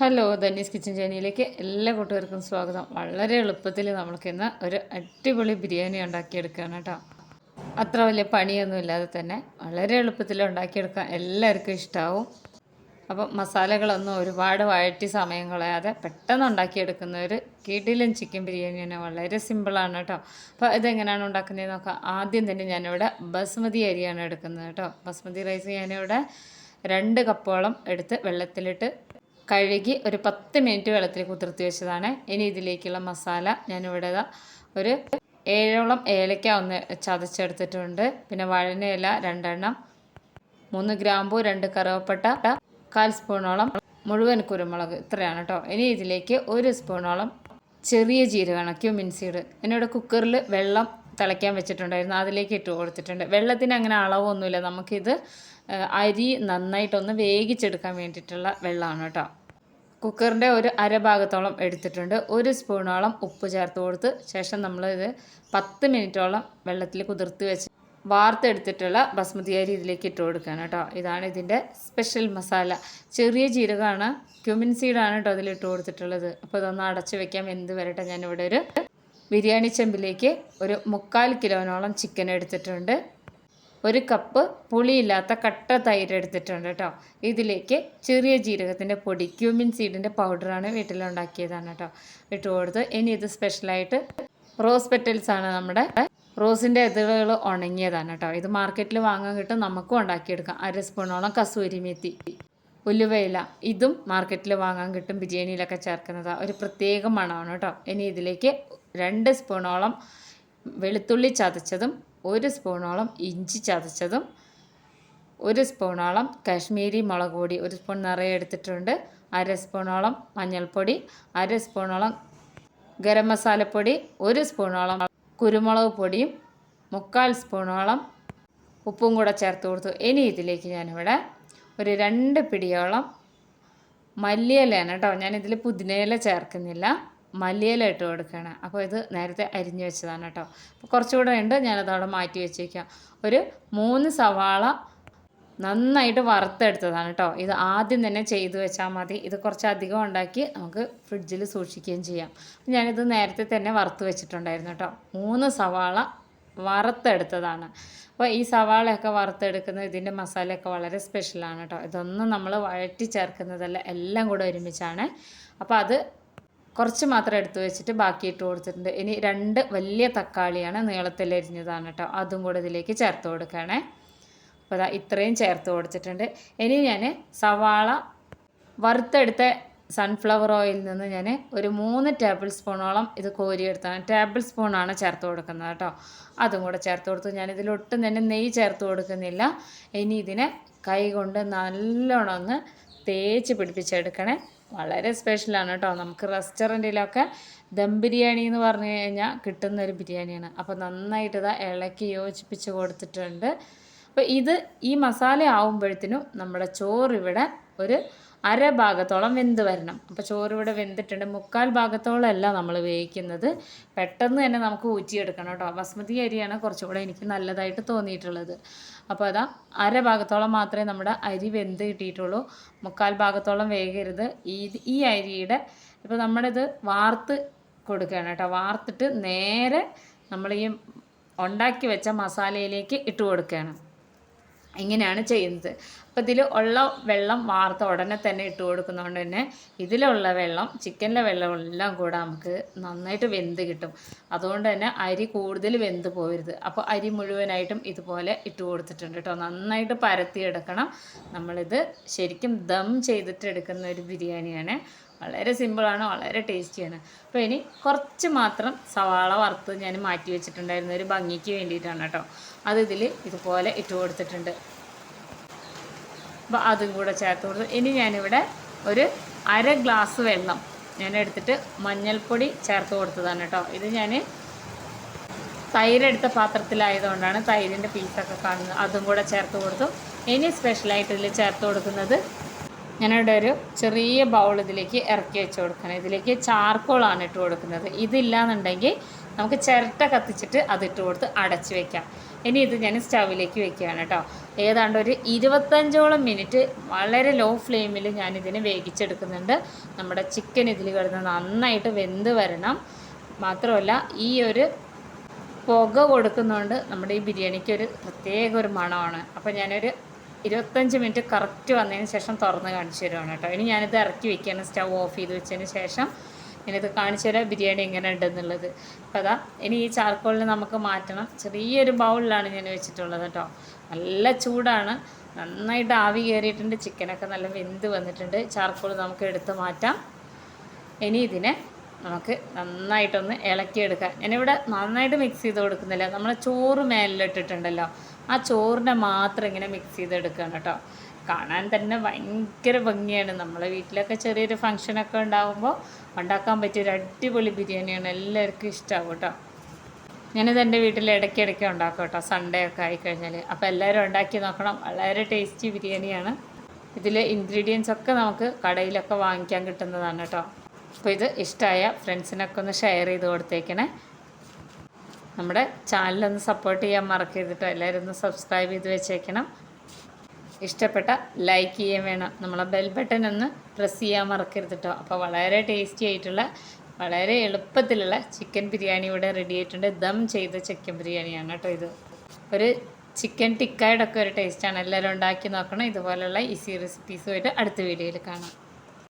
Hello Dhani's kitchen ചാനലിലേക്ക് എല്ലാ കൂട്ടുകാർക്കും സ്വാഗതം. വളരെ എളുപ്പത്തിൽ നമ്മൾക്ക് ഇന്ന് ഒരു അടിപൊളി ബിരിയാണി ഉണ്ടാക്കിയെടുക്കുകയാണ് കേട്ടോ. അത്ര വലിയ പണിയൊന്നും ഇല്ലാതെ തന്നെ വളരെ എളുപ്പത്തിൽ ഉണ്ടാക്കിയെടുക്കാൻ എല്ലാവർക്കും ഇഷ്ടമാവും അപ്പം മസാലകളൊന്നും ഒരുപാട് വഴറ്റി സമയം കളയാതെ പെട്ടെന്ന് ഉണ്ടാക്കിയെടുക്കുന്ന ഒരു കീട്ടിലും ചിക്കൻ ബിരിയാണി തന്നെ വളരെ സിമ്പിളാണ് കേട്ടോ. അപ്പോൾ ഇതെങ്ങനെയാണ് ഉണ്ടാക്കുന്നത് നോക്കാം. ആദ്യം തന്നെ ഞാനിവിടെ ബസ്മതി അരിയാണ് എടുക്കുന്നത് കേട്ടോ. ബസ്മതി റൈസ് ഞാനിവിടെ രണ്ട് കപ്പോളം എടുത്ത് വെള്ളത്തിലിട്ട് കഴുകി ഒരു പത്ത് മിനിറ്റ് വെള്ളത്തിൽ കുതിർത്തി വെച്ചതാണ്. ഇനി ഇതിലേക്കുള്ള മസാല ഞാനിവിടെ ഒരു ഏഴോളം ഏലക്ക ഒന്ന് ചതച്ചെടുത്തിട്ടുണ്ട്. പിന്നെ വഴനയില രണ്ടെണ്ണം മൂന്ന് ഗ്രാമ്പു രണ്ട് കറുവപ്പട്ട കാൽ സ്പൂണോളം മുഴുവൻ കുരുമുളക്. ഇത്രയാണ് കേട്ടോ ഇനി ഇതിലേക്ക് ഒരു സ്പൂണോളം ചെറിയ ജീരകമാണ് മിൻസീഡ് സീഡ്. എന്നോട് കുക്കറിൽ വെള്ളം തിളയ്ക്കാൻ വെച്ചിട്ടുണ്ടായിരുന്നു. അതിലേക്ക് ഇട്ട് കൊടുത്തിട്ടുണ്ട്. വെള്ളത്തിന് അങ്ങനെ അളവൊന്നുമില്ല. നമുക്കിത് അരി നന്നായിട്ടൊന്ന് വേവിച്ചെടുക്കാൻ വേണ്ടിയിട്ടുള്ള വെള്ളമാണ് കേട്ടോ കുക്കറിന്റെ ഒരു അരഭാഗത്തോളം എടുത്തിട്ടുണ്ട്. ഒരു സ്പൂണോളം ഉപ്പ് ചേർത്ത് കൊടുത്ത് ശേഷം നമ്മളിത് പത്ത് മിനിറ്റോളം വെള്ളത്തിൽ കുതിർത്ത് വെച്ച് വാർത്തെടുത്തിട്ടുള്ള ബസ്മതി അരി ഇതിലേക്ക് ഇട്ട് കൊടുക്കുകയാണ് കേട്ടോ. ഇതാണ് ഇതിന്റെ സ്പെഷ്യൽ മസാല. ചെറിയ ജീരകമാണ് ക്യുമിൻ സീഡാണ് കേട്ടോ അതിൽ ഇട്ട് കൊടുത്തിട്ടുള്ളത്. അപ്പോൾ ഇതൊന്ന് അടച്ചു വെക്കാം. എന്ത് വരട്ടെ ഞാനിവിടെ ഒരു ബിരിയാണി ചെമ്പിലേക്ക് ഒരു മുക്കാൽ കിലോനോളം ചിക്കൻ എടുത്തിട്ടുണ്ട്. ഒരു കപ്പ് പുളിയില്ലാത്ത കട്ട തൈര് എടുത്തിട്ടുണ്ട് കേട്ടോ. ഇതിലേക്ക് ചെറിയ ജീരകത്തിന്റെ പൊടി ക്യൂമിൻ സീഡിന്റെ പൗഡറാണ് വീട്ടിലുണ്ടാക്കിയതാണ് കേട്ടോ. ഇട്ട് കൊടുത്ത് ഇനി ഇത് സ്പെഷ്യലായിട്ട് റോസ് പെറ്റൽസ് ആണ് നമ്മുടെ റോസിന്റെ ഇതളുകൾ ഉണങ്ങിയതാണ് കേട്ടോ. ഇത് മാർക്കറ്റിൽ വാങ്ങാൻ കിട്ടും നമുക്കും ഉണ്ടാക്കിയെടുക്കാം. അര സ്പൂണോളം കസൂരി മെത്തി ഉലുവയില ഇതും മാർക്കറ്റിൽ വാങ്ങാൻ കിട്ടും ബിരിയാണിയിലൊക്കെ ചേർക്കുന്നത്. ഒരു പ്രത്യേക മണമാണ് കേട്ടോ. ഇനി ഇതിലേക്ക് രണ്ട് സ്പൂണോളം വെളുത്തുള്ളി ചതച്ചതും ഒരു സ്പൂണോളം ഇഞ്ചി ചതച്ചതും ഒരു സ്പൂണോളം കാശ്മീരി മുളക് പൊടി ഒരു സ്പൂൺ നിറയെ എടുത്തിട്ടുണ്ട് അര സ്പൂണോളം മഞ്ഞൾപ്പൊടി അര സ്പൂണോളം ഗരം മസാലപ്പൊടി ഒരു സ്പൂണോളം കുരുമുളക് പൊടിയും മുക്കാൽ സ്പൂണോളം ഉപ്പും കൂടെ ചേർത്ത് കൊടുത്തു. ഇനി ഇതിലേക്ക് ഞാനിവിടെ ഒരു രണ്ട് പിടിയോളം മല്ലിയിലയാണ് കേട്ടോ. ഞാനിതിൽ പുതിനയില ചേർക്കുന്നില്ല. മല്ലിയില ഇട്ട് കൊടുക്കുകയാണ്. അപ്പോൾ ഇത് നേരത്തെ അരിഞ്ഞു വെച്ചതാണ് കേട്ടോ. അപ്പോൾ കുറച്ചുകൂടെ ഉണ്ട് ഞാനത് അവിടെ മാറ്റി വെച്ചേക്കാം. ഒരു മൂന്ന് സവാള നന്നായിട്ട് വറുത്തെടുത്തതാണ് കേട്ടോ. ഇത് ആദ്യം തന്നെ ചെയ്തു വെച്ചാൽ മതി. ഇത് കുറച്ച് അധികം ഉണ്ടാക്കി നമുക്ക് ഫ്രിഡ്ജിൽ സൂക്ഷിക്കുകയും ചെയ്യാം. ഞാനിത് നേരത്തെ തന്നെ വറുത്ത് വെച്ചിട്ടുണ്ടായിരുന്നു കേട്ടോ. മൂന്ന് സവാള വറുത്തെടുത്തതാണ്. അപ്പോൾ ഈ സവാളയൊക്കെ വറുത്തെടുക്കുന്നത് ഇതിന്റെ മസാലയൊക്കെ വളരെ സ്പെഷ്യലാണ് കേട്ടോ. ഇതൊന്നും നമ്മൾ വഴറ്റി ചേർക്കുന്നതല്ല എല്ലാം കൂടെ ഒരുമിച്ചാണ്. അപ്പോൾ അത് കുറച്ച് മാത്രം എടുത്തു വെച്ചിട്ട് ബാക്കി ഇട്ട് കൊടുത്തിട്ടുണ്ട്. ഇനി രണ്ട് വലിയ തക്കാളിയാണ് നീളത്തിൽ എരിഞ്ഞതാണ് കേട്ടോ. അതും കൂടെ ഇതിലേക്ക് ചേർത്ത് കൊടുക്കണേ അപ്പോൾ അതാ ഇത്രയും ചേർത്ത് കൊടുത്തിട്ടുണ്ട്. ഇനി ഞാൻ സവാള വറുത്തെടുത്ത സൺഫ്ലവർ ഓയിലിൽ നിന്ന് ഞാൻ ഒരു മൂന്ന് ടേബിൾ സ്പൂണോളം ഇത് കോരിയെടുത്താണ്. ടേബിൾ സ്പൂണാണ് ചേർത്ത് കൊടുക്കുന്നത് കേട്ടോ. അതും കൂടെ ചേർത്ത് കൊടുത്തു. ഞാൻ ഇതിലൊട്ടും തന്നെ നെയ്യ് ചേർത്ത് കൊടുക്കുന്നില്ല. ഇനി ഇതിനെ കൈ കൊണ്ട് നല്ലോണം ഒന്ന് തേച്ച് പിടിപ്പിച്ചെടുക്കണേ. വളരെ സ്പെഷ്യലാണ് കേട്ടോ നമുക്ക് റെസ്റ്റോറന്റിലൊക്കെ ദം ബിരിയാണി എന്ന് പറഞ്ഞു കഴിഞ്ഞാൽ കിട്ടുന്നൊരു ബിരിയാണിയാണ്. അപ്പോൾ നന്നായിട്ട് ഇതാ ഇളക്കി യോജിപ്പിച്ച് കൊടുത്തിട്ടുണ്ട്. അപ്പോൾ ഇത് ഈ മസാല ആവുമ്പോഴത്തേനും നമ്മുടെ ചോറ് ഇവിടെ ഒരു അര ഭാഗത്തോളം വെന്ത് വരണം. അപ്പോൾ ചോറ് ഇവിടെ വെന്തിട്ടുണ്ട്. മുക്കാൽ ഭാഗത്തോളമല്ല നമ്മൾ വേവിക്കുന്നത്. പെട്ടെന്ന് തന്നെ നമുക്ക് ഊറ്റിയെടുക്കണം കേട്ടോ. ബസ്മതി അരിയാണ് കുറച്ചുകൂടെ എനിക്ക് നല്ലതായിട്ട് തോന്നിയിട്ടുള്ളത്. അപ്പോൾ അതാ അര ഭാഗത്തോളം മാത്രമേ നമ്മുടെ അരി വെന്ത് കിട്ടിയിട്ടുള്ളൂ. മുക്കാൽ ഭാഗത്തോളം വേകരുത്. ഈ ഈ അരിയുടെ ഇപ്പോൾ നമ്മളിത് വാർത്ത് കൊടുക്കുകയാണ് കേട്ടോ. വാർത്തിട്ട് നേരെ നമ്മൾ ഈ ഉണ്ടാക്കി വെച്ച മസാലയിലേക്ക് ഇട്ട് കൊടുക്കുകയാണ്. ഇങ്ങനെയാണ് ചെയ്യുന്നത്. അപ്പോൾ ഇതിൽ ഉള്ള വെള്ളം വാർത്ത ഉടനെ തന്നെ ഇട്ട് കൊടുക്കുന്നതുകൊണ്ട് തന്നെ ഇതിലുള്ള വെള്ളം ചിക്കനിലെ വെള്ളം എല്ലാം കൂടെ നമുക്ക് നന്നായിട്ട് വെന്ത് കിട്ടും. അതുകൊണ്ട് തന്നെ അരി കൂടുതൽ വെന്ത് പോകരുത് അപ്പോൾ അരി മുഴുവനായിട്ടും ഇതുപോലെ ഇട്ട് കൊടുത്തിട്ടുണ്ട് കേട്ടോ. നന്നായിട്ട് പരത്തിയെടുക്കണം നമ്മളിത് ശരിക്കും ദം ചെയ്തിട്ട് എടുക്കുന്ന ഒരു ബിരിയാണിയാണ്. വളരെ സിമ്പിളാണ് വളരെ ടേസ്റ്റിയാണ് അപ്പോൾ ഇനി കുറച്ച് മാത്രം സവാള വറുത്ത് ഞാൻ മാറ്റി വെച്ചിട്ടുണ്ടായിരുന്നു ഒരു ഭംഗിക്ക് വേണ്ടിയിട്ടാണ് കേട്ടോ. അത് ഇതിൽ ഇതുപോലെ ഇട്ട് കൊടുത്തിട്ടുണ്ട്. അപ്പോൾ അതും കൂടെ ചേർത്ത് കൊടുത്ത്. ഇനി ഞാനിവിടെ ഒരു അര ഗ്ലാസ് വെള്ളം ഞാൻ എടുത്തിട്ട് മഞ്ഞൾപ്പൊടി ചേർത്ത് കൊടുത്തതാണ് കേട്ടോ. ഇത് ഞാൻ തൈരെടുത്ത പാത്രത്തിലായതുകൊണ്ടാണ് തൈരിന്റെ പീസൊക്കെ കാണുന്നത്. അതും കൂടെ ചേർത്ത് കൊടുത്തു. ഇനി സ്പെഷ്യലായിട്ട് ഇതിൽ ചേർത്ത് കൊടുക്കുന്നത് ഞാനിവിടെ ഒരു ചെറിയ ബൗൾ ഇതിലേക്ക് ഇറക്കി വെച്ച് കൊടുക്കണം ഇതിലേക്ക് ചാർക്കോളാണ് ഇട്ട് കൊടുക്കുന്നത്. ഇതില്ലാന്നുണ്ടെങ്കിൽ നമുക്ക് ചിരട്ട കത്തിച്ചിട്ട് അതിട്ട് കൊടുത്ത് അടച്ച് വെക്കാം. ഇനി ഇത് ഞാൻ സ്റ്റൗവിലേക്ക് വെക്കുകയാണ് കേട്ടോ. ഏതാണ്ട് ഒരു ഇരുപത്തഞ്ചോളം മിനിറ്റ് വളരെ ലോ ഫ്ലെയിമിൽ ഞാനിതിനെ വേവിച്ചെടുക്കുന്നുണ്ട്. നമ്മുടെ ചിക്കൻ ഇതിൽ കിടന്ന് നന്നായിട്ട് വെന്ത് വരണം. മാത്രമല്ല ഈ ഒരു പുക കൊടുക്കുന്നതുകൊണ്ട് നമ്മുടെ ഈ ബിരിയാണിക്ക് ഒരു പ്രത്യേക ഒരു മണമാണ്. അപ്പോൾ ഞാനൊരു ഇരുപത്തഞ്ച് മിനിറ്റ് കറക്റ്റ് വന്നതിന് ശേഷം തുറന്ന് കാണിച്ചു തരുവാണ് കേട്ടോ. ഇനി ഞാനിത് ഇറക്കി വെക്കുകയാണ്. സ്റ്റൗ ഓഫ് ചെയ്ത് വെച്ചതിന് ശേഷം ഞാനിത് കാണിച്ചു തരാം ബിരിയാണി എങ്ങനെ ഉണ്ടെന്നുള്ളത്. അപ്പോൾ അതാ ഇനി ഈ ചാർക്കോളിന് നമുക്ക് മാറ്റണം. ചെറിയൊരു ബൗളിലാണ് ഞാൻ വെച്ചിട്ടുള്ളത് കേട്ടോ. നല്ല ചൂടാണ്. നന്നായിട്ട് ആവി കയറിയിട്ടുണ്ട്. ചിക്കനൊക്കെ നല്ല വെന്ത് വന്നിട്ടുണ്ട്. ചാർക്കോൾ നമുക്ക് എടുത്ത് മാറ്റാം. ഇനി ഇതിനെ നമുക്ക് നന്നായിട്ടൊന്ന് ഇളക്കിയെടുക്കാം. ഞാനിവിടെ നന്നായിട്ട് മിക്സ് ചെയ്ത് കൊടുക്കുന്നില്ല. നമ്മൾ ചോറ് മേലിലിട്ടിട്ടുണ്ടല്ലോ. ആ ചോറിനെ മാത്രം ഇങ്ങനെ മിക്സ് ചെയ്തെടുക്കുകയാണ് കേട്ടോ. കാണാൻ തന്നെ ഭയങ്കര ഭംഗിയാണ്. നമ്മളെ വീട്ടിലൊക്കെ ചെറിയൊരു ഫങ്ഷനൊക്കെ ഉണ്ടാകുമ്പോൾ ഉണ്ടാക്കാൻ പറ്റിയ ഒരു അടിപൊളി ബിരിയാണിയാണ് എല്ലാവർക്കും ഇഷ്ടമാവും കേട്ടോ. ഞാനിത് എന്റെ വീട്ടിൽ ഇടയ്ക്കിടയ്ക്ക് ഉണ്ടാക്കും കേട്ടോ. സൺഡേ ഒക്കെ ആയിക്കഴിഞ്ഞാൽ അപ്പോൾ എല്ലാവരും ഉണ്ടാക്കി നോക്കണം. വളരെ ടേസ്റ്റി ബിരിയാണിയാണ്. ഇതിൽ ഇൻഗ്രീഡിയൻസ് ഒക്കെ നമുക്ക് കടയിലൊക്കെ വാങ്ങിക്കാൻ കിട്ടുന്നതാണ് കേട്ടോ. അപ്പോൾ ഇത് ഇഷ്ടമായ ഫ്രണ്ട്സിനൊക്കെ ഒന്ന് ഷെയർ ചെയ്ത് കൊടുത്തേക്കണേ. നമ്മുടെ ചാനലൊന്ന് സപ്പോർട്ട് ചെയ്യാൻ മറക്കരുത് എല്ലാവരും ഒന്ന് സബ്സ്ക്രൈബ് ചെയ്ത് വെച്ചേക്കണം. ഇഷ്ടപ്പെട്ട ലൈക്ക് ചെയ്യാൻ വേണം. നമ്മളെ ബെൽ ബട്ടൺ ഒന്ന് പ്രസ് ചെയ്യാൻ മറക്കരുത് കേട്ടോ അപ്പോൾ വളരെ ടേസ്റ്റി ആയിട്ടുള്ള വളരെ എളുപ്പത്തിലുള്ള ചിക്കൻ ബിരിയാണി ഇവിടെ റെഡി ആയിട്ടുണ്ട്. ദം ചെയ്ത ചിക്കൻ ബിരിയാണിയാണ് കേട്ടോ ഇത്. ഒരു ചിക്കൻ ടിക്കായുടെ ഒക്കെ ഒരു ടേസ്റ്റാണ് എല്ലാവരും ഉണ്ടാക്കി നോക്കണം. ഇതുപോലുള്ള ഈസി റെസിപ്പീസുമായിട്ട് അടുത്ത വീഡിയോയിൽ കാണാം.